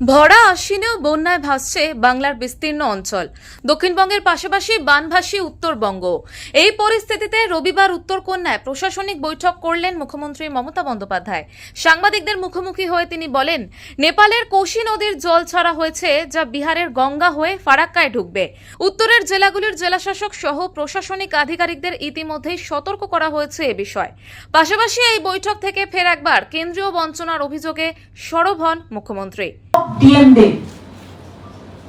ভরা আশ্বিনেও বন্যায় ভাসছে বাংলার বিস্তীর্ণ অঞ্চল। দক্ষিণবঙ্গের পাশাপাশি বানভাসী উত্তরবঙ্গ। এই পরিস্থিতিতে রবিবার উত্তরকন্যায় প্রশাসনিক বৈঠক করলেন মুখ্যমন্ত্রী মমতা বন্দ্যোপাধ্যায়। সাংবাদিকদের মুখোমুখি হয়ে তিনি বলেন, নেপালের কোশি নদীর জল ছাড়া হয়েছে যা বিহারের গঙ্গা হয়ে ফারাক্কায় ঢুকবে। উত্তরের জেলাগুলির জেলাশাসক সহ প্রশাসনিক আধিকারিকদের ইতিমধ্যেই সতর্ক করা হয়েছে এ বিষয়ে। পাশাপাশি এই বৈঠক থেকে ফের একবার কেন্দ্রীয় বঞ্চনার অভিযোগে সরব হন মুখ্যমন্ত্রী। ডিএমদের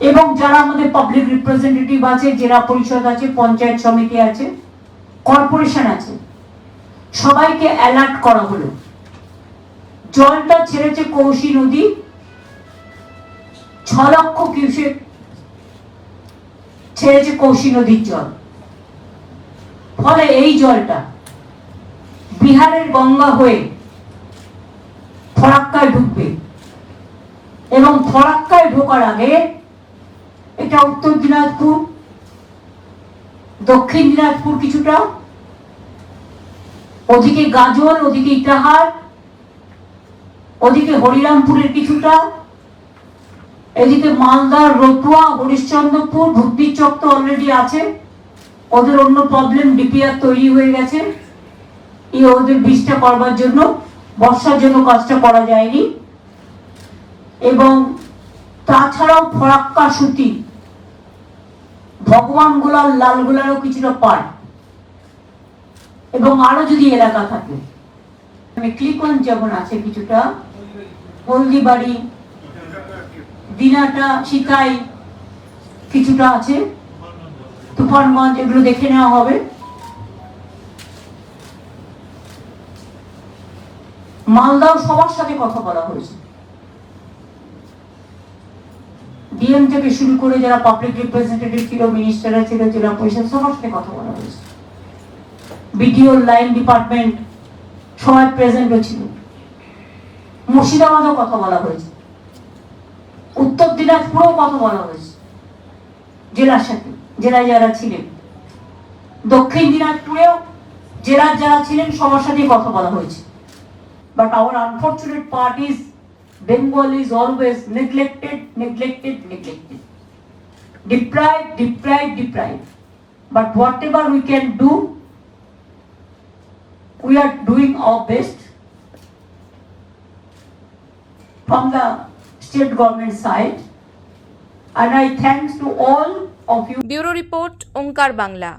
এবং যারা আমাদের পাবলিক রিপ্রেজেন্টেটিভ আছে, জেলা পরিষদ আছে, পঞ্চায়েত সমিতি আছে কর্পোরেশন আছে, সবাইকে অ্যালার্ট করা হলো। জলটা ছেড়েছে কৌশি নদী, ছ লক্ষ কিউসেক ছেড়েছে কৌশি নদীর জল। ফলে এই জলটা বিহারের গঙ্গা হয়ে ফরাক্কায় ঢুকবে এবং ফরাক্কায় ঢোকার আগে এটা উত্তর দিনাজপুর, দক্ষিণ দিনাজপুর কিছুটা, ওদিকে গাজল, ওদিকে ইটাহার, ওদিকে হরিরামপুরের কিছুটা, এদিকে মালদা, রতুয়া, হরিশ্চন্দ্রপুর ভুদ্দির চক তো অলরেডি আছে, ওদের অন্য প্রবলেম ডিপিআর তৈরি হয়ে গেছে। এই ওদের বীজটা করবার জন্য, বর্ষার জন্য কাজটা করা যায়নি। এবং তাছাড়াও ফরাক্কা সুতি। ভগবান গোলার লাল গোলারও কিছুটা পায়। এবং আরও যদি এলাকা থাকে মানে ক্লিকন যেমন আছে কিছুটা, হলদিবাড়ি, দিনাটা শিকাই কিছুটা আছে, তুফানগঞ্জ, এগুলো দেখে নেওয়া হবে। মালদাও সবার সাথে কথা বলা হয়েছে। ডিএম থেকে শুরু করে যারা পাবলিক রিপ্রেজেন্টেটিভ ছিল মিনিস্টাররা ছিল, জেলা পরিষদ সবার সাথে কথা বলা হয়েছে। বিডিও লাইন ডিপার্টমেন্ট সবাই প্রেজেন্টও ছিল। মুর্শিদাবাদও কথা বলা হয়েছে। উত্তর দিনাজপুরেও কথা বলা হয়েছে। জেলার সাথে, জেলায় যারা ছিলেন। দক্ষিণ দিনাজপুরেও জেলার যারা ছিলেন, সবার সাথেই কথা বলা হয়েছে। But our unfortunate part is Bengal is always neglected, neglected, neglected. Deprived, deprived, deprived. But whatever we can do, we are doing our best from the state government side. And I thanks to all of you. Bureau Report, Unkar Bangla.